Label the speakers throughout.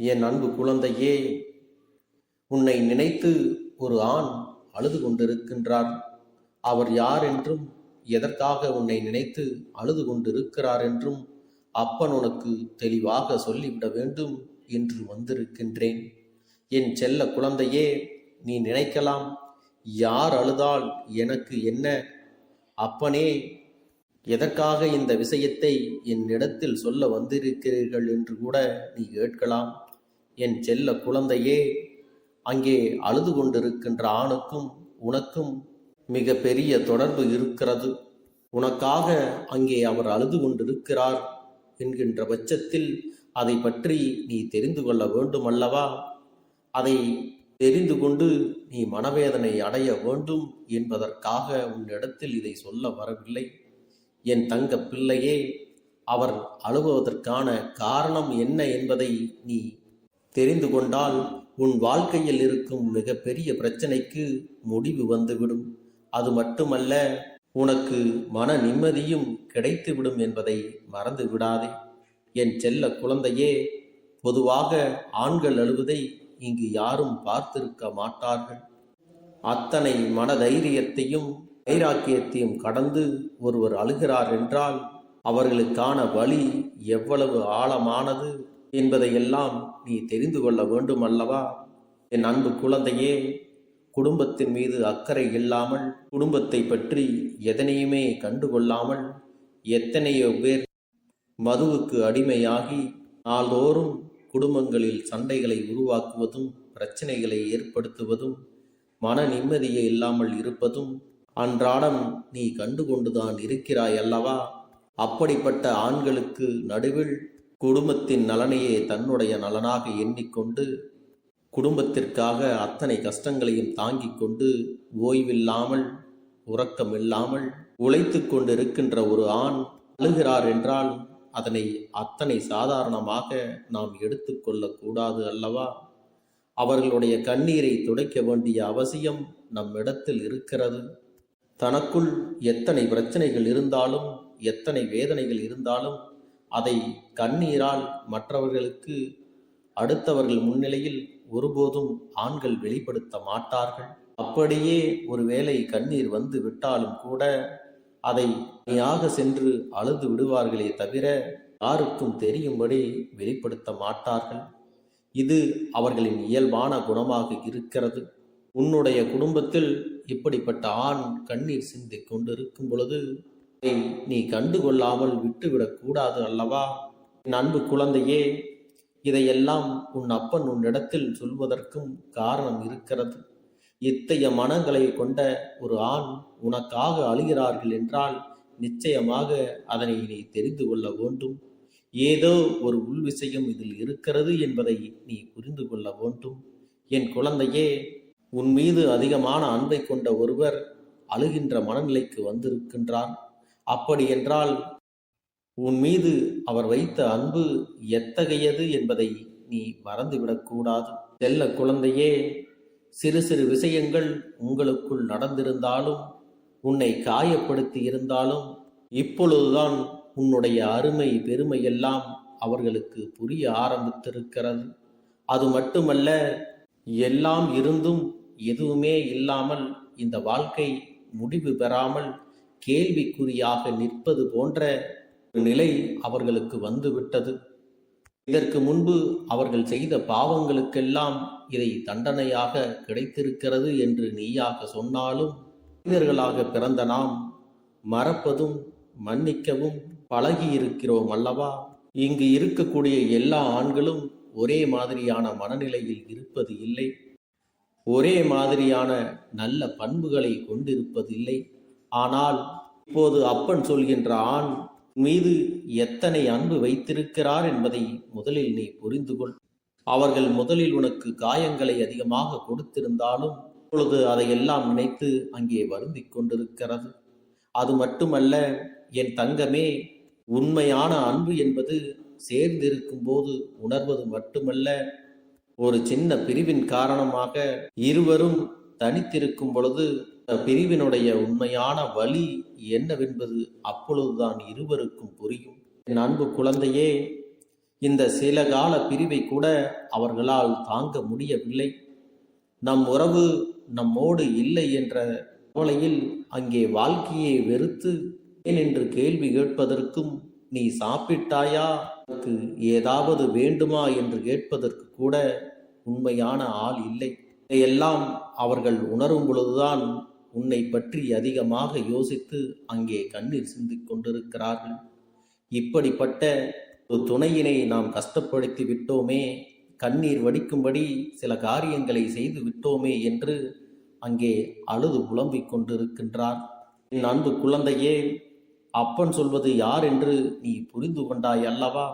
Speaker 1: என் அன்பு குழந்தையே உன்னை நினைத்து ஒரு ஆண் அழுது கொண்டிருக்கின்றார். அவர் யார் என்றும் எதற்காக உன்னை நினைத்து அழுது கொண்டிருக்கிறார் என்றும் அப்பன் உனக்கு தெளிவாக சொல்லிவிட வேண்டும் என்று வந்திருக்கின்றேன். என் செல்ல குழந்தையே நீ நினைக்கலாம் யார் அழுதால் எனக்கு என்ன? அப்பனே எதற்காக இந்த விஷயத்தை என்னிடத்தில் சொல்ல வந்திருக்கிறீர்கள் என்று கூட நீ கேட்கலாம். என் செல்ல குழந்தையே அங்கே அழுது கொண்டிருக்கின்ற ஆணுக்கும் உனக்கும் மிக பெரிய தொடர்பு இருக்கிறது. உனக்காக அங்கே அவர் அழுது கொண்டிருக்கிறார் என்கின்ற பட்சத்தில் அதை பற்றி நீ தெரிந்து கொள்ள வேண்டும் அல்லவா அதை தெரிந்து கொண்டு நீ மனவேதனை அடைய வேண்டும் என்பதற்காக உன்னிடத்தில் இதை சொல்ல வரவில்லை. என் தங்க பிள்ளையே அவர் அழுவதற்கான காரணம் என்ன என்பதை நீ தெரிந்து கொண்டால் உன் வாழ்க்கையில் இருக்கும் மிகப்பெரிய பிரச்சனைக்கு முடிவு வந்துவிடும். அது மட்டுமல்ல உனக்கு மன நிம்மதியும் கிடைத்துவிடும் என்பதை மறந்து விடாதே. என் செல்ல குழந்தையே பொதுவாக ஆண்கள் அழுவதை இங்கு யாரும் பார்த்திருக்க மாட்டார்கள். அத்தனை மனதைரியத்தையும் வைராக்கியத்தையும் கடந்து ஒருவர் அழுகிறார் என்றால் அவர்களுக்கான வழி எவ்வளவு ஆழமானது என்பதையெல்லாம் நீ தெரிந்து கொள்ள வேண்டும் அல்லவா என் அன்பு குழந்தையே குடும்பத்தின் மீது அக்கறை இல்லாமல் குடும்பத்தை பற்றி எதனையுமே கண்டுகொள்ளாமல் எத்தனையோ பேர் மதுவுக்கு அடிமையாகி நாள்தோறும் குடும்பங்களில் சண்டைகளை உருவாக்குவதும் பிரச்சனைகளை ஏற்படுத்துவதும் மன நிம்மதியே இல்லாமல் இருப்பதும் அன்றாடம் நீ கண்டுகொண்டுதான் இருக்கிறாய் அல்லவா அப்படிப்பட்ட ஆண்களுக்கு நடுவில் குடும்பத்தின் நலனையே தன்னுடைய நலனாக எண்ணிக்கொண்டு குடும்பத்திற்காக அத்தனை கஷ்டங்களையும் தாங்கிக் கொண்டு ஓய்வில்லாமல் உறக்கமில்லாமல் உழைத்து கொண்டிருக்கின்ற ஒரு ஆண் அழுகிறார் என்றால் அதனை அத்தனை சாதாரணமாக நாம் எடுத்துக்கொள்ளக்கூடாது அல்லவா? அவர்களுடைய கண்ணீரை துடைக்க வேண்டிய அவசியம் நம்மிடத்தில் இருக்கிறது. தனக்குள் எத்தனை பிரச்சனைகள் இருந்தாலும் எத்தனை வேதனைகள் இருந்தாலும் அதை கண்ணீரால் மற்றவர்களுக்கு அடுத்தவர்கள் முன்னிலையில் ஒருபோதும் ஆண்கள் வெளிப்படுத்த மாட்டார்கள். அப்படியே ஒருவேளை கண்ணீர் வந்து விட்டாலும் கூட அதை நீயாக சென்று அழுது விடுவார்களே தவிர யாருக்கும் தெரியும்படி வெளிப்படுத்த மாட்டார்கள். இது அவர்களின் இயல்பான குணமாக இருக்கிறது. உன்னுடைய குடும்பத்தில் இப்படிப்பட்ட ஆண் கண்ணீர் சிந்திக் கொண்டிருக்கும் பொழுது நீ கண்டுகொள்ளாமல் விட்டுவிடக் கூடாது அல்லவா? என் அன்பு குழந்தையே இதையெல்லாம் உன் அப்பன் உன்னிடத்தில் சொல்வதற்கும் காரணம் இருக்கிறது. இத்தகைய மனங்களை கொண்ட ஒரு ஆண் உனக்காக அழுகிறார்கள் என்றால் நிச்சயமாக அதனை நீ தெரிந்து கொள்ள வேண்டும். ஏதோ ஒரு உள் விஷயம் இதில் இருக்கிறது என்பதை நீ புரிந்து கொள்ள வேண்டும். என் குழந்தையே உன் மீது அதிகமான அன்பை கொண்ட ஒருவர் அழுகின்ற மனநிலைக்கு வந்திருக்கின்றார். அப்படி என்றால் உன் மீது அவர் வைத்த அன்பு எத்தகையது என்பதை நீ மறந்துவிடக்கூடாது செல்ல குழந்தையே சிறு சிறு விஷயங்கள் உங்களுக்குள் நடந்திருந்தாலும் உன்னை காயப்படுத்தி இருந்தாலும் இப்பொழுதுதான் உன்னுடைய அருமை பெருமை எல்லாம் அவர்களுக்கு புரிய ஆரம்பித்திருக்கிறது. அது மட்டுமல்ல எல்லாம் இருந்தும் எதுவுமே இல்லாமல் இந்த வாழ்க்கை முடிவு பெறாமல் கேள்விக்குறியாக நிற்பது போன்ற நிலை அவர்களுக்கு வந்துவிட்டது. இதற்கு முன்பு அவர்கள் செய்த பாவங்களுக்கெல்லாம் இதை தண்டனையாக கிடைத்திருக்கிறது என்று நீயாக சொன்னாலும் மனிதர்களாக பிறந்த நாம் மறப்பதும் மன்னிக்கவும் பழகியிருக்கிறோம் அல்லவா? இங்கு இருக்கக்கூடிய எல்லா ஆண்களும் ஒரே மாதிரியான மனநிலையில் இருப்பது இல்லை. ஒரே மாதிரியான நல்ல பண்புகளை கொண்டிருப்பதில்லை. ஆனால் இப்போது அப்பன் சொல்கின்ற ஆண் மீது எத்தனை அன்பு வைத்திருக்கிறார் என்பதை முதலில் நீ புரிந்து கொள். அவர்கள் முதலில் உனக்கு காயங்களை அதிகமாக கொடுத்திருந்தாலும் இப்பொழுது அதையெல்லாம் நினைத்து அங்கே வருந்திக் கொண்டிருக்கிறது. அது மட்டுமல்ல என் தங்கமே உண்மையான அன்பு என்பது சேர்ந்திருக்கும் போது உணர்வது மட்டுமல்ல ஒரு சின்ன பிரிவின் காரணமாக இருவரும் தனித்திருக்கும் பொழுது பிரிவினுடைய உண்மையான வழி என்னவென்பது அப்பொழுதுதான் இருவருக்கும் புரியும். என் அன்பு குழந்தையே இந்த சில கால பிரிவை கூட அவர்களால் தாங்க முடியவில்லை. நம் உறவு நம்மோடு இல்லை என்ற கவலையில் அங்கே வாழ்க்கையை வெறுத்து ஏன் என்று கேள்வி கேட்பதற்கும் நீ சாப்பிட்டாயா? ஏதாவது வேண்டுமா? என்று கேட்பதற்கு கூட உண்மையான ஆள் இல்லை. இதையெல்லாம் அவர்கள் உணரும் பொழுதுதான் உன்னை பற்றி அதிகமாக யோசித்து அங்கே கண்ணீர் சிந்திக் கொண்டிருக்கிறார்கள். இப்படிப்பட்ட ஒரு துணையினை நாம் கஷ்டப்படுத்தி விட்டோமே கண்ணீர் வடிக்கும்படி சில காரியங்களை செய்து விட்டோமே என்று அங்கே அழுது புலம்பிக் கொண்டிருக்கின்றார். என் அன்பு குழந்தையே அப்பன் சொல்வது யார் என்று நீ புரிந்து கொண்டாய் அல்லவா?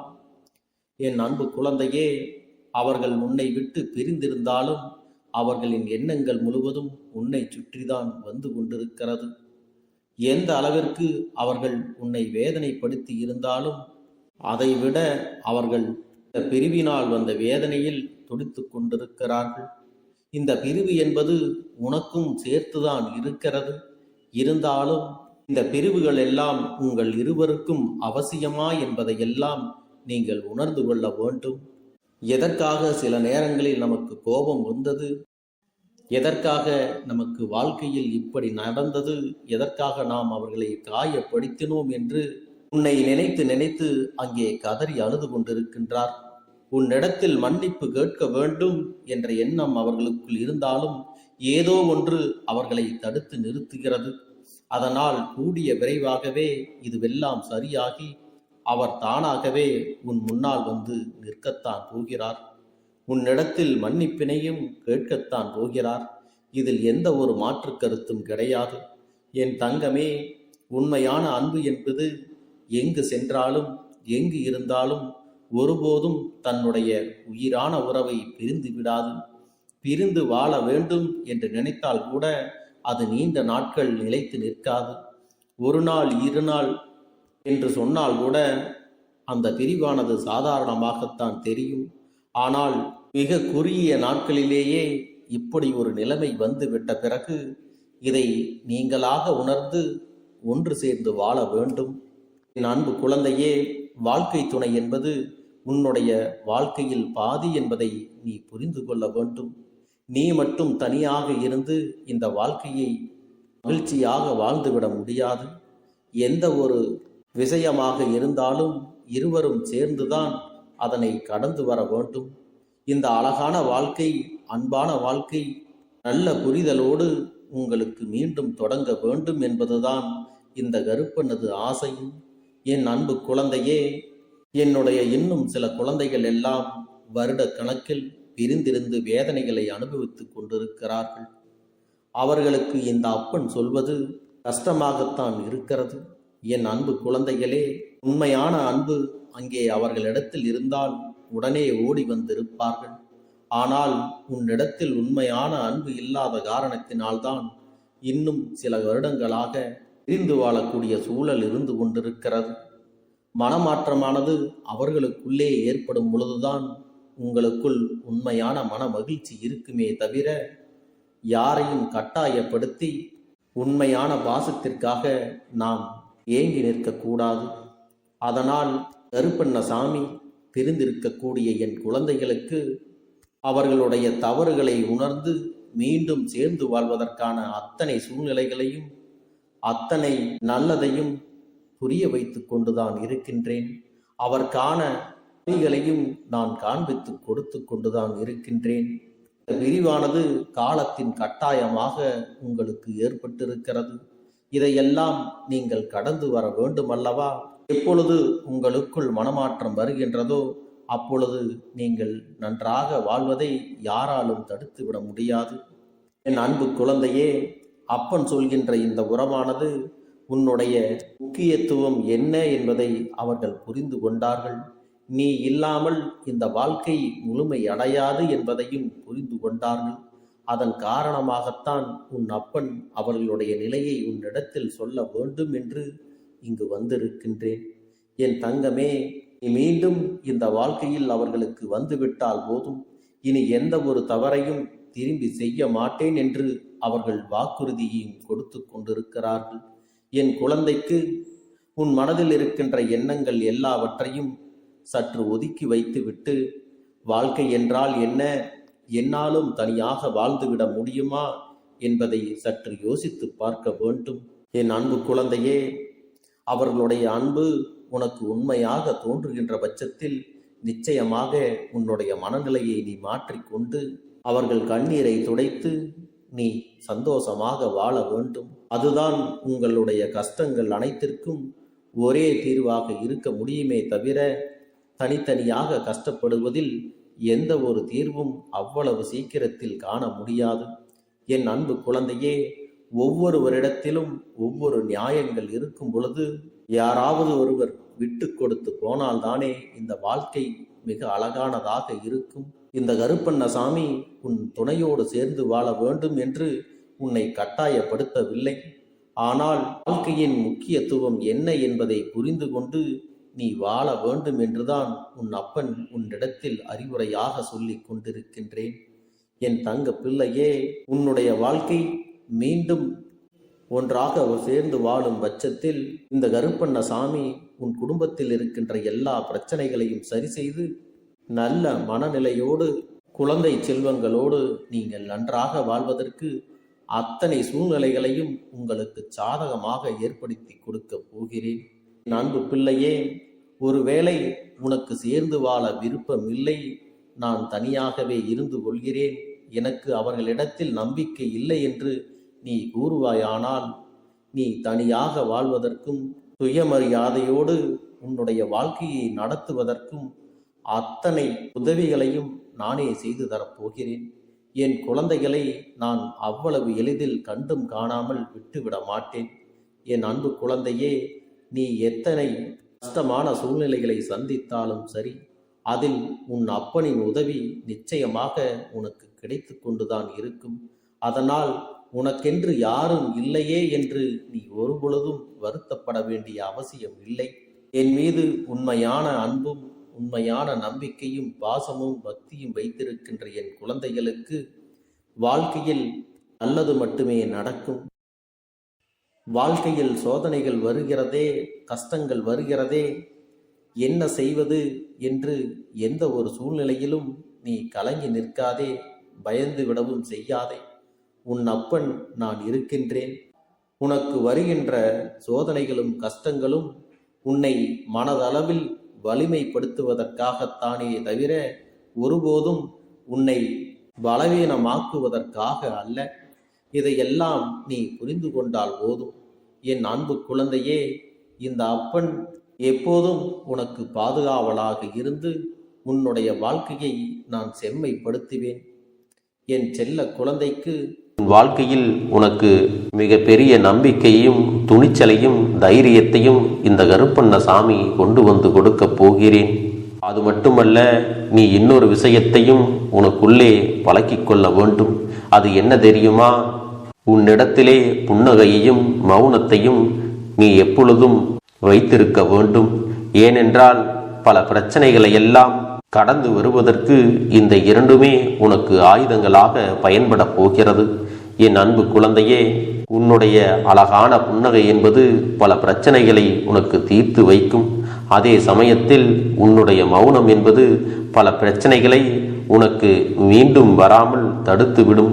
Speaker 1: என் அன்பு குழந்தையே அவர்கள் உன்னை விட்டு பிரிந்திருந்தாலும் அவர்களின் எண்ணங்கள் முழுவதும் உன்னை சுற்றிதான் வந்து கொண்டிருக்கிறது. எந்த அளவிற்கு அவர்கள் உன்னை வேதனைப்படுத்தி இருந்தாலும் அதைவிட அவர்கள் இந்த பிரிவினால் வந்த வேதனையில் துடித்து கொண்டிருக்கிறார்கள். இந்த பிரிவு என்பது உனக்கும் சேர்த்துதான் இருக்கிறது. இருந்தாலும் இந்த பிரிவுகள் எல்லாம் உங்கள் இருவருக்கும் அவசியமா என்பதையெல்லாம் நீங்கள் உணர்ந்து கொள்ள வேண்டும். எதற்காக சில நேரங்களில் நமக்கு கோபம் வந்தது? எதற்காக நமக்கு வாழ்க்கையில் இப்படி நடந்தது? எதற்காக நாம் அவர்களை காயப்படுத்தினோம் என்று உன்னை நினைத்து நினைத்து அங்கே கதறி அழுது கொண்டிருக்கின்றார். உன்னிடத்தில் மன்னிப்பு கேட்க வேண்டும் என்ற எண்ணம் அவர்களுக்குள் இருந்தாலும் ஏதோ ஒன்று அவர்களை தடுத்து நிறுத்துகிறது. அதனால் கூடிய விரைவாகவே இதுவெல்லாம் சரியாகி அவர் தானாகவே உன் முன்னால் வந்து நிற்கத்தான் போகிறார். உன்னிடத்தில் மன்னிப்பினையும் கேட்கத்தான் போகிறார். இதில் எந்த ஒரு மாற்று கருத்தும் கிடையாது. என் தங்கமே உண்மையான அன்பு என்பது எங்கு சென்றாலும் எங்கு இருந்தாலும் ஒருபோதும் தன்னுடைய உயிரான உறவை பிரிந்து விடாது. பிரிந்து வாழ வேண்டும் என்று நினைத்தால் கூட அது நீண்ட நாட்கள் நிலைத்து நிற்காது. ஒரு நாள் இரு நாள் என்று சொன்னால் கூட அந்த பிரிவானது சாதாரணமாகத்தான் தெரியும். ஆனால் மிக குறுகிய நாட்களிலேயே இப்படி ஒரு நிலைமை வந்து விட்ட பிறகு இதை நீங்களாக உணர்ந்து ஒன்று சேர்ந்து வாழ வேண்டும். என் அன்பு குழந்தையே வாழ்க்கை துணை என்பது உன்னுடைய வாழ்க்கையில் பாதி என்பதை நீ புரிந்து கொள்ள வேண்டும். நீ மட்டும் தனியாக இருந்து இந்த வாழ்க்கையை மகிழ்ச்சியாக வாழ்ந்துவிட முடியாது. எந்த ஒரு விஷயமாக இருந்தாலும் இருவரும் சேர்ந்துதான் அதனை கடந்து வர வேண்டும். இந்த அழகான வாழ்க்கை அன்பான வாழ்க்கை நல்ல புரிதலோடு உங்களுக்கு மீண்டும் தொடங்க வேண்டும் என்பதுதான் இந்த கருப்பனது ஆசையும். என் அன்பு குழந்தையே என்னுடைய இன்னும் சில குழந்தைகள் எல்லாம் வருட கணக்கில் பிரிந்திருந்து வேதனைகளை அனுபவித்துக் கொண்டிருக்கிறார்கள். அவர்களுக்கு இந்த அப்பன் சொல்வது கஷ்டமாகத்தான் இருக்கிறது. என் அன்பு குழந்தைகளே உண்மையான அன்பு அங்கே அவர்களிடத்தில் இருந்தால் உடனே ஓடி வந்திருப்பார்கள். ஆனால் உன்னிடத்தில் உண்மையான அன்பு இல்லாத காரணத்தினால்தான் இன்னும் சில வருடங்களாக பிரிந்து வாழக்கூடிய சூழல் இருந்து கொண்டிருக்கிறது. மனமாற்றமானது அவர்களுக்குள்ளே ஏற்படும் பொழுதுதான் உங்களுக்குள் உண்மையான மன மகிழ்ச்சி இருக்குமே தவிர யாரையும் கட்டாயப்படுத்தி உண்மையான பாசத்திற்காக நாம் ஏங்கி நிற்கக்கூடாது. அதனால் கருப்பண்ண சாமி பிரிந்திருக்கக்கூடிய என் குழந்தைகளுக்கு அவர்களுடைய தவறுகளை உணர்ந்து மீண்டும் சேர்ந்து வாழ்வதற்கான அத்தனை சூழ்நிலைகளையும் அத்தனை நல்லதையும் புரிய வைத்து கொண்டுதான் இருக்கின்றேன். அவர்கான வழிகளையும் நான் காண்பித்து கொடுத்து கொண்டுதான் இருக்கின்றேன். விரிவானது காலத்தின் கட்டாயமாக உங்களுக்கு ஏற்பட்டிருக்கிறது. இதையெல்லாம் நீங்கள் கடந்து வர வேண்டும் அல்லவா எப்பொழுது உங்களுக்குள் மனமாற்றம் வருகின்றதோ அப்பொழுது நீங்கள் நன்றாக வாழ்வதை யாராலும் தடுத்து விட முடியாது. என் அன்பு குழந்தையே அப்பன் சொல்கின்ற இந்த உறவானது உன்னுடைய முக்கியத்துவம் என்ன என்பதை அவர்கள் புரிந்து கொண்டார்கள். நீ இல்லாமல் இந்த வாழ்க்கை முழுமை அடையாது என்பதையும் புரிந்து கொண்டார்கள். அதன் காரணமாகத்தான் உன் அப்பன் அவர்களுடைய நிலையை உன்னிடத்தில் சொல்ல வேண்டும் என்று இங்கு வந்திருக்கின்றேன். என் தங்கமே நீ மீண்டும் இந்த வாழ்க்கையில் அவர்களுக்கு வந்துவிட்டால் போதும். இனி எந்த ஒரு தவறையும் திரும்பி செய்ய மாட்டேன் என்று அவர்கள் வாக்குறுதியையும் கொடுத்து கொண்டிருக்கிறார்கள். என் குழந்தைக்கு உன் மனதில் இருக்கின்ற எண்ணங்கள் எல்லாவற்றையும் சற்று ஒதுக்கி வைத்துவிட்டு வாழ்க்கை என்றால் என்ன? என்னாலும் தனியாக வாழ்ந்துவிட முடியுமா என்பதை சற்று யோசித்து பார்க்க வேண்டும். என் அன்பு குழந்தையே அவர்களுடைய அன்பு உனக்கு உண்மையாக தோன்றுகின்ற பட்சத்தில் நிச்சயமாக உன்னுடைய மனநிலையை நீ மாற்றிக்கொண்டு அவர்கள் கண்ணீரை துடைத்து நீ சந்தோஷமாக வாழ வேண்டும். அதுதான் உங்களுடைய கஷ்டங்கள் அனைத்திற்கும் ஒரே தீர்வாக இருக்க முடியுமே தவிர தனித்தனியாக கஷ்டப்படுவதில் எந்த ஒரு தீர்வும் அவ்வளவு சீக்கிரத்தில் காண முடியாது. என் அன்பு குழந்தையே ஒவ்வொருவரிடத்திலும் ஒவ்வொரு நியாயங்கள் இருக்கும் பொழுது யாராவது ஒருவர் விட்டு கொடுத்து போனால்தானே இந்த வாழ்க்கை மிக அழகானதாக இருக்கும். இந்த கருப்பண்ணசாமி உன் துணையோடு சேர்ந்து வாழ வேண்டும் என்று உன்னை கட்டாயப்படுத்தவில்லை. ஆனால் வாழ்க்கையின் முக்கியத்துவம் என்ன என்பதை புரிந்து கொண்டு நீ வாழ வேண்டும் என்றுதான் உன் அப்பன் உன்னிடத்தில் அறிவுரையாக சொல்லிக் கொண்டிருக்கின்றேன். என் தங்க பிள்ளையே உன்னுடைய வாழ்க்கை மீண்டும் ஒன்றாக சேர்ந்து வாழும் பட்சத்தில் இந்த கருப்பண்ண சாமி உன் குடும்பத்தில் இருக்கின்ற எல்லா பிரச்சனைகளையும் சரி செய்து நல்ல மனநிலையோடு குழந்தை செல்வங்களோடு நீங்கள் நன்றாக வாழ்வதற்கு அத்தனை சூழ்நிலைகளையும் உங்களுக்கு சாதகமாக ஏற்படுத்தி கொடுக்க போகிறேன். என் அன்பு பிள்ளையே ஒருவேளை உனக்கு சேர்ந்து வாழ விருப்பம் இல்லை நான் தனியாகவே இருந்து கொள்கிறேன். எனக்கு அவர்களிடத்தில் நம்பிக்கை இல்லை என்று நீ கூறுவாயானால் நீ தனியாக வாழ்வதற்கும் சுயமரியாதையோடு உன்னுடைய வாழ்க்கையை நடத்துவதற்கும் அத்தனை உதவிகளையும் நானே செய்து தரப்போகிறேன். என் குழந்தைகளை நான் அவ்வளவு எளிதில் கண்டும் காணாமல் விட்டுவிட மாட்டேன் என் அன்பு குழந்தையே நீ எத்தனை கஷ்டமான சூழ்நிலைகளை சந்தித்தாலும் சரி அதில் உன் அப்பனின் உதவி நிச்சயமாக உனக்கு கிடைத்து கொண்டுதான் இருக்கும். அதனால் உனக்கென்று யாரும் இல்லையே என்று நீ ஒருபொழுதும் வருத்தப்பட வேண்டிய அவசியம் இல்லை. என் மீது உண்மையான அன்பும் உண்மையான நம்பிக்கையும் பாசமும் பக்தியும் வைத்திருக்கின்ற என் குழந்தைகளுக்கு வாழ்க்கையில் நல்லது மட்டுமே நடக்கும். வாழ்க்கையில் சோதனைகள் வருகிறதே கஷ்டங்கள் வருகிறதே என்ன செய்வது என்று எந்த ஒரு சூழ்நிலையிலும் நீ கலங்கி நிற்காதே பயந்து விடவும் செய்யாதே. உன் அப்பன் நான் இருக்கின்றேன். உனக்கு வருகின்ற சோதனைகளும் கஷ்டங்களும் உன்னை மனதளவில் வலிமைப்படுத்துவதற்காகத்தானே தவிர ஒருபோதும் உன்னை பலவீனமாக்குவதற்காக அல்ல. இதையெல்லாம் நீ புரிந்து கொண்டால் போதும். என் அன்பு குழந்தையே இந்த அப்பன் எப்போதும் உனக்கு பாதுகாவலாக இருந்து உன்னுடைய வாழ்க்கையை நான் செம்மைப்படுத்துவேன். என் செல்ல குழந்தைக்கு
Speaker 2: உன் வாழ்க்கையில் உனக்கு மிகப்பெரிய நம்பிக்கையும் நம்பிக்கையையும் துணிச்சலையும் தைரியத்தையும் இந்த கருப்பண்ண சாமி கொண்டு வந்து கொடுக்கப் போகிறேன். அது மட்டுமல்ல நீ இன்னொரு விஷயத்தையும் உனக்குள்ளே பழக்கிக் கொள்ள வேண்டும். அது என்ன தெரியுமா? உன்னிடத்திலே புன்னகையையும் மௌனத்தையும் நீ எப்பொழுதும் வைத்திருக்க வேண்டும். ஏனென்றால் பல பிரச்சனைகளை எல்லாம் கடந்து வருவதற்கு இந்த இரண்டுமே உனக்கு ஆயுதங்களாக பயன்பட போகிறது. என் அன்பு குழந்தையே உன்னுடைய அழகான புன்னகை என்பது பல பிரச்சனைகளை உனக்கு தீர்த்து வைக்கும். அதே சமயத்தில் உன்னுடைய மௌனம் என்பது பல பிரச்சனைகளை உனக்கு மீண்டும் வராமல் தடுத்துவிடும்.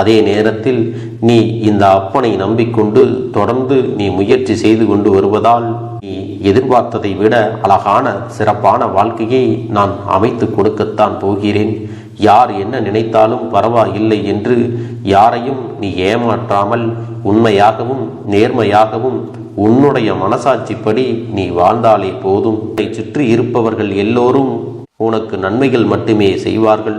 Speaker 2: அதே நேரத்தில் நீ இந்த அப்பனை நம்பிக்கொண்டு தொடர்ந்து நீ முயற்சி செய்து கொண்டு வருவதால் நீ எதிர்பார்த்ததை விட அழகான சிறப்பான வாழ்க்கையை நான் அமைத்து கொடுக்கத்தான் போகிறேன். யார் என்ன நினைத்தாலும் பரவாயில்லை என்று யாரையும் நீ ஏமாற்றாமல் உண்மையாகவும் நேர்மையாகவும் உன்னுடைய மனசாட்சிப்படி நீ வாழ்ந்தாலே போதும். சுற்றி இருப்பவர்கள் எல்லோரும் உனக்கு நன்மைகள் மட்டுமே செய்வார்கள்.